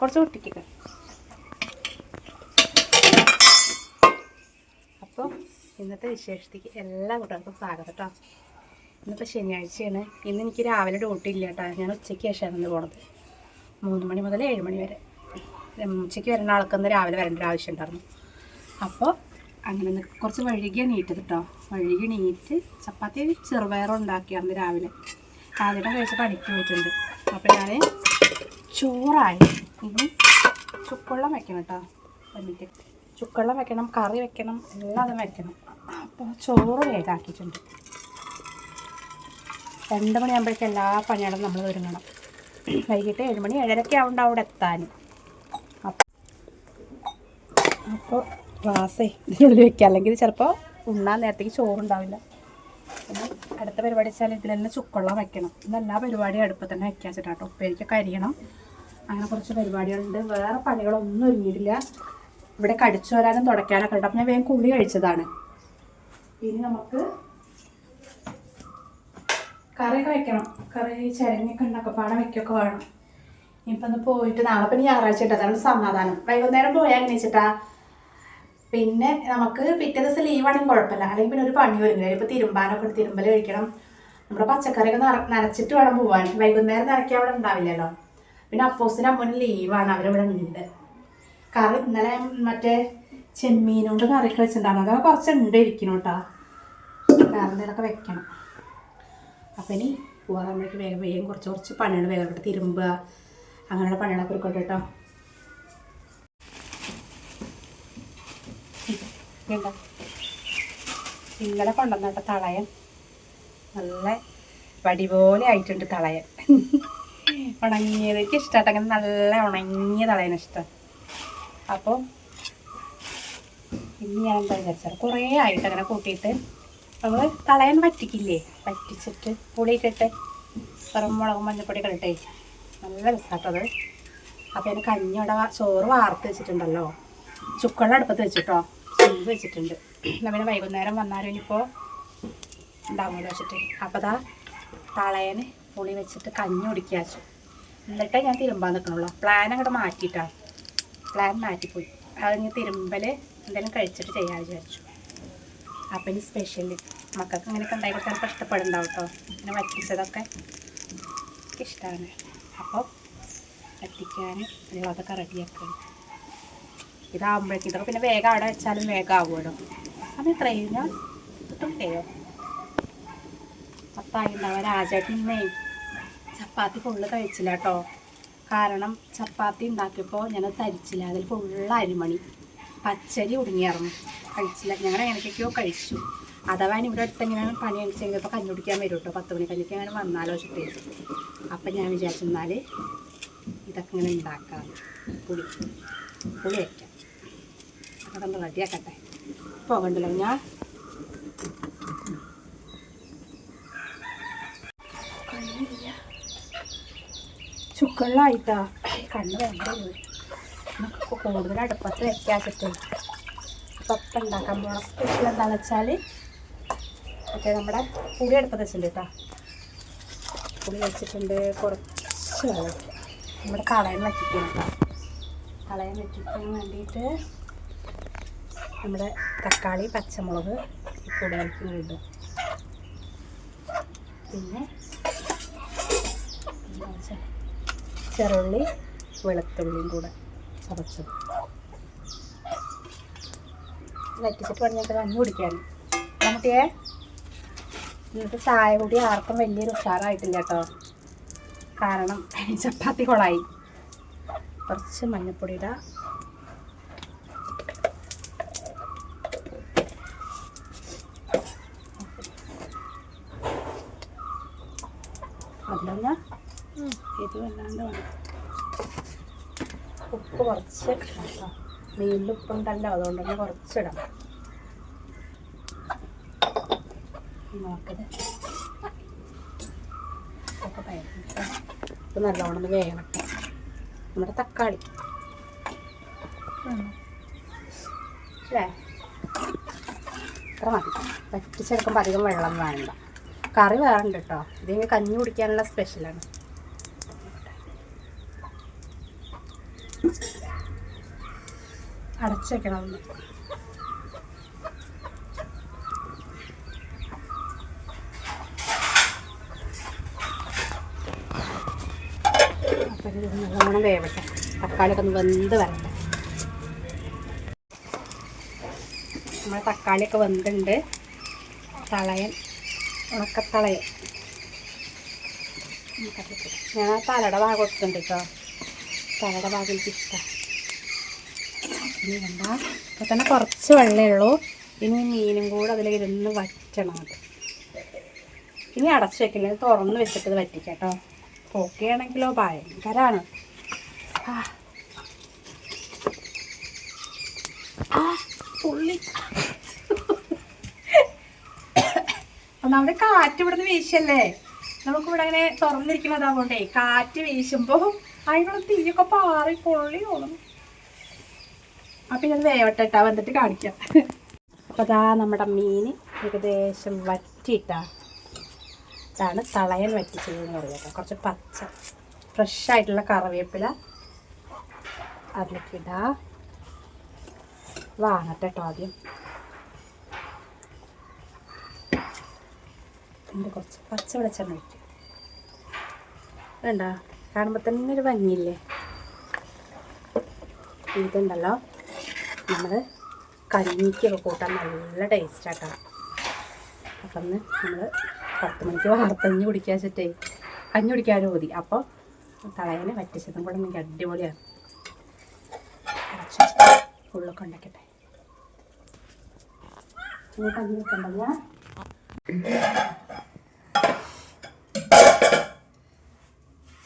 കുറച്ച് പൊട്ടിക്കുക അപ്പോൾ ഇന്നത്തെ വിശേഷത്തേക്ക് എല്ലാ കൂട്ടർക്കും സ്വാഗതം കേട്ടോ ഇന്നിപ്പോൾ ശനിയാഴ്ചയാണ്. ഇന്ന് എനിക്ക് രാവിലെ ഡ്യൂട്ടി ഇല്ല കേട്ടോ ഞാൻ ഉച്ചയ്ക്ക് ശേഷമാണ് ഇന്ന് പോണത്. മൂന്ന് മണി മുതൽ ഏഴ് മണി വരെ. ഉച്ചയ്ക്ക് വരുന്ന ആൾക്കൊന്ന് രാവിലെ വരേണ്ട ആവശ്യം ഉണ്ടായിരുന്നു. അപ്പോൾ അങ്ങനെ കുറച്ച് വഴുകിയ നീറ്റത് കേട്ടോ വഴുകി നീറ്റ് ചപ്പാത്തി ചെറുപയറും ഉണ്ടാക്കിയായിരുന്നു രാവിലെ. ആദ്യം കഴിച്ച് പണിക്ക് പോയിട്ടുണ്ട്. അപ്പോൾ ഞാൻ ചോറായി. ഇനി ചുക്കുവെള്ളം വെക്കണം കേട്ടോ. എന്നിട്ട് ചുക്കുവെള്ളം വെക്കണം കറി വെക്കണം എല്ലാം അതും വെക്കണം. അപ്പോൾ ചോറ് വേഗാക്കിയിട്ടുണ്ട്. രണ്ട് മണിയാകുമ്പോഴേക്കും എല്ലാ പണികളും നമ്മൾ ഒരുങ്ങണം. വൈകിട്ട് ഏഴ് മണി ഏഴരയ്ക്ക് ആവുന്നുണ്ട് അവിടെ എത്താൻ. അപ്പോൾ ഗ്ലാസ്സേ ഇതിനുള്ളിൽ വെക്കുക അല്ലെങ്കിൽ ചിലപ്പോൾ ഉണ്ണാൻ നേരത്തേക്ക് ചോറുണ്ടാവില്ല. അടുത്ത പരിപാടി വെച്ചാൽ ഇതിലെല്ലാം ചുക്കുവെള്ളം വെക്കണം. ഇതെല്ലാ പരിപാടിയും അടുപ്പത്തന്നെ തന്നെ വെക്കാൻ വെച്ചിട്ടാട്ടോ ഉപ്പേരിക്കൊക്കെ അരിയണം. അങ്ങനെ കുറച്ച് പരിപാടികളുണ്ട്. വേറെ പണികളൊന്നും ഒരുങ്ങിയിട്ടില്ല. ഇവിടെ കടിച്ചു വരാനും തുടയ്ക്കാനൊക്കെ ഉണ്ട്. അപ്പം ഞാൻ വേഗം കുളി കഴിച്ചതാണ്. ഇനി നമുക്ക് കറിയൊക്കെ വെക്കണം. കറി ചിരങ്ങയൊക്കെ ഉണ്ടാക്കും പാടം വെക്കൊക്കെ വേണം. ഇനിയിപ്പം ഒന്ന് പോയിട്ട് നാളെ പിന്നെ ഞായറാഴ്ച അതാണ് സമാധാനം. വൈകുന്നേരം പോയാൽ എങ്ങനെ വെച്ചിട്ടാ പിന്നെ നമുക്ക് പിറ്റേ ദിവസം ലീവാണെങ്കിൽ കുഴപ്പമില്ല. അല്ലെങ്കിൽ പിന്നെ ഒരു പണി വരുന്നില്ല ഇപ്പോൾ തിരുമ്പാനൊക്കെ ഉണ്ട് തിരുമ്പൽ കഴിക്കണം. നമ്മുടെ പച്ചക്കറിയൊക്കെ നനച്ചിട്ട് വേണം പോവാൻ. വൈകുന്നേരം നിറയ്ക്കാൻ അവിടെ ഉണ്ടാവില്ലല്ലോ. പിന്നെ അപ്പോസിന് അമ്മന് ലീവാണ് അവരിവിടെ ഉണ്ട്. കറി ഇന്നലെ മറ്റേ ചെമ്മീനോണ്ട് കറിയൊക്കെ വെച്ചിട്ടുണ്ടായിരുന്നു. അതൊക്കെ കുറച്ച് ഉണ്ട് ഇരിക്കണം കേട്ടോ. വേറെ വെക്കണം. അപ്പം ഇനി പോകാറുമ്പോഴേക്ക് വേഗം വേഗം കുറച്ച് കുറച്ച് പണികൾ വേഗം ഇവിടെ തിരുമ്പുക. അങ്ങനെയുള്ള പണികളൊക്കെ എടുക്കട്ടെ കേട്ടോ. വേണ്ട ഇന്നലെ കൊണ്ടുവന്നിട്ട തളയൻ. നല്ല വടി പോലെ ആയിട്ടുണ്ട് തളയൻ. ഉണങ്ങിയത് എനിക്ക് ഇഷ്ടമായിട്ട് അങ്ങനെ നല്ല ഉണങ്ങിയ തളയന ഇഷ്ടം. അപ്പോൾ ഇനി ഞാൻ എന്താ വിചാരിച്ചാൽ കുറേ ആയിട്ട് അങ്ങനെ കൂട്ടിയിട്ട് നമ്മൾ തളയാൻ വറ്റിക്കില്ലേ? വറ്റിച്ചിട്ട് പുളിയിട്ടിട്ട് വെറും മുളകും മഞ്ഞപ്പൊടിയൊക്കെ കളിട്ടേ നല്ല രസമാട്ടത് അപ്പോൾ അതിന് കഞ്ഞിയുടെ ചോറ് വാർത്ത് വെച്ചിട്ടുണ്ടല്ലോ. ചുക്കളുടെ അടുപ്പത്ത് വെച്ചിട്ടോ? ചെമ്പ് വെച്ചിട്ടുണ്ട്. പിന്നെ വൈകുന്നേരം വന്നാലും ഇനിയിപ്പോൾ ഉണ്ടാവുമല്ലോ വെച്ചിട്ട്. അപ്പോൾ അതാ തളയന് പുളി വെച്ചിട്ട് കഞ്ഞി കുടിക്കാച്ചു എന്നിട്ടേ ഞാൻ തിരുമ്പാൻ നിൽക്കണുള്ളൂ പ്ലാൻ അങ്ങോട്ട് മാറ്റിയിട്ടാണ് പ്ലാൻ മാറ്റിപ്പോയി. അത് ഇനി തിരുമ്പൽ എന്തെങ്കിലും കഴിച്ചിട്ട് ചെയ്യാൻ വിചാരിച്ചു. അപ്പം ഇനി സ്പെഷ്യൽ മക്കൾക്ക് ഇങ്ങനെയൊക്കെ ഉണ്ടായി കൊടുത്താൽ ഇഷ്ടപ്പെടുന്നുണ്ടാവും കേട്ടോ ഇങ്ങനെ വറ്റിച്ചതൊക്കെ ഇഷ്ടമാണ് അപ്പോൾ വറ്റിക്കാൻ അതൊക്കെ റെഡിയാക്കണം ഇതാകുമ്പോഴേക്കും ഇതൊക്കെ പിന്നെ വേഗം അവിടെ വെച്ചാലും വേഗം ആവുമല്ലോ. അത് എത്ര കിട്ടും കിട്ടുണ്ടോ പത്തായി ഉണ്ടാവുക രാജേട്ടനേ ചപ്പാത്തി ഫുള്ള് കഴിച്ചില്ല കേട്ടോ കാരണം ചപ്പാത്തി ഉണ്ടാക്കിയപ്പോൾ ഞാൻ തരിച്ചില്ല. അതിൽ ഫുള്ള് അരിമണി. പച്ചരി ഒടുങ്ങിയായിരുന്നു കഴിച്ചില്ല. ഞങ്ങൾ എങ്ങനെയൊക്കെയോ കഴിച്ചു. അഥവാ ഇവിടെ അടുത്ത് എങ്ങനെ പണി കഴിച്ചെങ്കിൽ ഇപ്പോൾ കഞ്ഞി കുടിക്കാൻ വരും കേട്ടോ പത്ത് മണി അങ്ങനെ വന്നാലോ വെച്ചിട്ട് അപ്പം ഞാൻ വിചാരിച്ചെന്നാൽ ഇതൊക്കെ ഇങ്ങനെ ഉണ്ടാക്കാം. പുളി. പുളി വയ്ക്കാം. അതൊന്ന് റെഡിയാക്കട്ടെ. പോകണ്ടല്ലോ ഞാൻ ചുക്കള്ളായിട്ടാ കണ്ണ് വേണ്ട കൂടുതൽ അടുപ്പത്ത് വെക്കാച്ചിട്ട് പപ്പ ഉണ്ടാക്കാൻ പോണ സ്പെഷ്യൽ എന്താണെന്ന് വെച്ചാൽ മറ്റേ നമ്മുടെ പുളി അടുപ്പത്ത് വെച്ചിട്ടുണ്ട് കേട്ടോ പുളി വെച്ചിട്ടുണ്ട് കുറച്ച്. നമ്മുടെ കളയം വറ്റിക്കണം കളയം വറ്റിക്കാൻ വേണ്ടിയിട്ട് നമ്മുടെ തക്കാളി പച്ചമുളക് പൊടികൾക്ക് ഇടും പിന്നെ ചെറുള്ളി വെളുത്തുള്ളിയും കൂടെ ചതച്ചത്. വറ്റിച്ചിട്ട് പറഞ്ഞിട്ട് കഞ്ഞി കുടിക്കാൻ നമുക്കേ ഇന്നത്തെ ചായ കൂടി ആർക്കും വലിയൊരു ഉഷാറായിട്ടില്ല കേട്ടോ. കാരണം ചപ്പാത്തി കൊളായി. കുറച്ച് മഞ്ഞപ്പൊടി ഇടാം അതിലൊന്ന് ഇത് വല്ലാണ്ട് വേണം. ഉപ്പ് കുറച്ച് ഇടാം. മീനിൽ ഉപ്പുണ്ടല്ലോ അതുകൊണ്ട് തന്നെ കുറച്ചിടാം. നോക്കത് ഒക്കെ ഭയങ്കര ഇത് നല്ലോണം വേണട്ടെ വേവട്ടെ. നമ്മുടെ തക്കാളി. അല്ലേ? ഇത്ര മതി. വറ്റിച്ചെടുക്കുമ്പോൾ അധികം വെള്ളം വേണ്ട. കറി വേറെ ഉണ്ട് കേട്ടോ ഇതിങ്ങനെ കഞ്ഞി കുടിക്കാനുള്ള സ്പെഷ്യലാണ് അടച്ചു വെക്കണം ഒന്ന് അപ്പം ഇത് നല്ലോണം വേവട്ടെ. തക്കാളിയൊക്കെ ഒന്ന് വെന്ത് വരട്ടെ. നമ്മുടെ തക്കാളിയൊക്കെ വെന്തുണ്ട്. തളയൻ ഉണക്കത്തളയൻ. ഞാൻ ആ തലയുടെ ഭാഗം കൊടുത്തിട്ടുണ്ട് കേട്ടോ. തലയുടെ ഭാഗം എനിക്ക് ഇഷ്ടം വേണ്ട അപ്പോൾ തന്നെ കുറച്ച് വെള്ളമേ ഉള്ളൂ. ഇനി മീനും കൂടെ അതിലേക്ക് ഇരുന്ന് വറ്റണം അത്. ഇനി അടച്ചു വെക്കില്ല തുറന്ന് വെച്ചിട്ട് വറ്റിക്കട്ടോ വറ്റിക്കാം കേട്ടോ. പൊക്കെയാണെങ്കിലോ ഭയങ്കരമാണ് ആ. ആ ഒന്നാമത് കാറ്റ് ഇവിടുന്ന് വീശല്ലേ? നമുക്ക് ഇവിടെ അങ്ങനെ തുറന്നിരിക്കുന്നതാകൊണ്ടേ കാറ്റ് വീശുമ്പോൾ അതിനുള്ള തീയൊക്കെ പാറി പൊള്ളി തോന്നും അപ്പം ഇത് വേവട്ടിട്ടാ വന്നിട്ട് കാണിക്കാം. അപ്പോൾ അതാ നമ്മുടെ മീൻ ഏകദേശം വറ്റിയിട്ടാ. ഇതാണ് തളയൻ വറ്റിച്ചതെന്ന് പറയുക കുറച്ച് പച്ച ഫ്രഷ് ആയിട്ടുള്ള കറിവേപ്പില അതിലേക്ക് ഇടാ. വാങ്ങട്ടെ ആദ്യം. കുറച്ച് പച്ച വെളിച്ചെണ്ണ വേണ്ട. കാണുമ്പോൾ തന്നെ ഒരു ഭംഗിയില്ലേ? ഇതുണ്ടല്ലോ. നമ്മൾ കഞ്ഞിക്കൊക്കെ കൂട്ടാൻ നല്ല ടേസ്റ്റാട്ടോ അപ്പം നമ്മൾ പത്ത് മണിക്ക് വാർത്തഞ്ഞ് കുടിക്കാൻ വെച്ചിട്ടേ കഞ്ഞി കുടിക്കാനും മതി അപ്പോൾ തളയനെ വറ്റിച്ചതും കൂടെ നിങ്ങൾക്ക് അടിപൊളിയാണ് ഉള്ളൊക്കെ ഉണ്ടാക്കട്ടെ. കഞ്ഞി വെക്കണ്ട ഞാൻ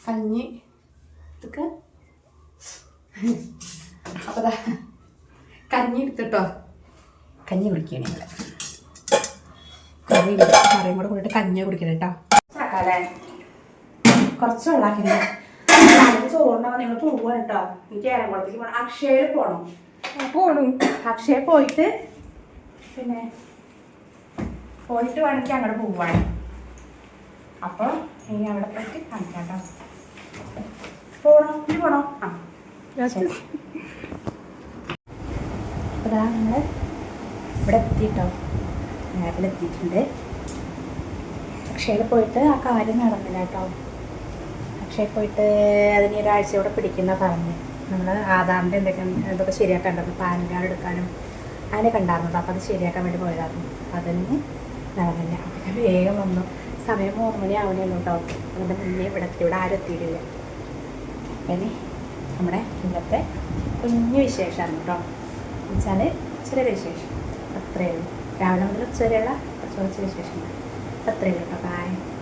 കഞ്ഞി ഇതൊക്കെ അപ്പോൾ ദാ കഞ്ഞി എടുത്തിട്ടോ. കഞ്ഞി കുടിക്കണേ ഞങ്ങൾ കറി കറിയും കൂടെ കൂടിയിട്ട് കഞ്ഞി കുടിക്കണം കേട്ടോ ചാക്കാലേ? കുറച്ച് വെള്ളാക്കിണ്ട് ചോറിനാ നിങ്ങൾ പോവാണ് കേട്ടോ എനിക്ക് ഏറെക്കുളത്തേക്ക് പോകണം അക്ഷയയിൽ പോകണം പോണു. അക്ഷയ പോയിട്ട് പിന്നെ പോയിട്ട് വേണമെങ്കിൽ അങ്ങോട്ട് പോവാണ്. അപ്പോൾ ഇനി അവിടെ പോയിട്ട് കാണിക്കാം കേട്ടോ പോണോ? ഇനി പോണോ? ആ. അതാ നമ്മൾ ഇവിടെ എത്തിയിട്ടോ. ലാബിലെത്തിയിട്ടുണ്ട് അക്ഷയയിൽ പോയിട്ട് ആ കാര്യം നടന്നില്ല കേട്ടോ. അക്ഷയയിൽ പോയിട്ട് അതിന് ഒരാഴ്ച കൂടെ പിടിക്കുന്ന പറഞ്ഞ്. നമ്മൾ ആധാറിന്റെ എന്തൊക്കെ എന്തൊക്കെ ശരിയാക്കേണ്ടത് പാൻ കാർഡ് എടുക്കാനും അതിനൊക്കെ കണ്ടായിരുന്നു അപ്പോൾ അത് ശരിയാക്കാൻ വേണ്ടി പോയതായിരുന്നു. അതിന് നടന്നില്ല. അപ്പോൾ വേഗം വന്നു. സമയം മൂന്ന് മണി ആവണേ കേട്ടോ. അതിന്റെ മുന്നേ ഇവിടെ എത്തി. ഇവിടെ ആരും എത്തിയിട്ടില്ല. പിന്നെ നമ്മുടെ ഇന്നത്തെ കുഞ്ഞു വിശേഷമാണ് കേട്ടോ. എന്നുവെച്ചാൽ ചെറിയ വിശേഷം. അത്രയേ ഉള്ളൂ രാവിലെ മുതൽ ചെറിയുള്ള കുറച്ച് കുറച്ച് വിശേഷം അത്രയേ ഉള്ളൂ കേട്ടോ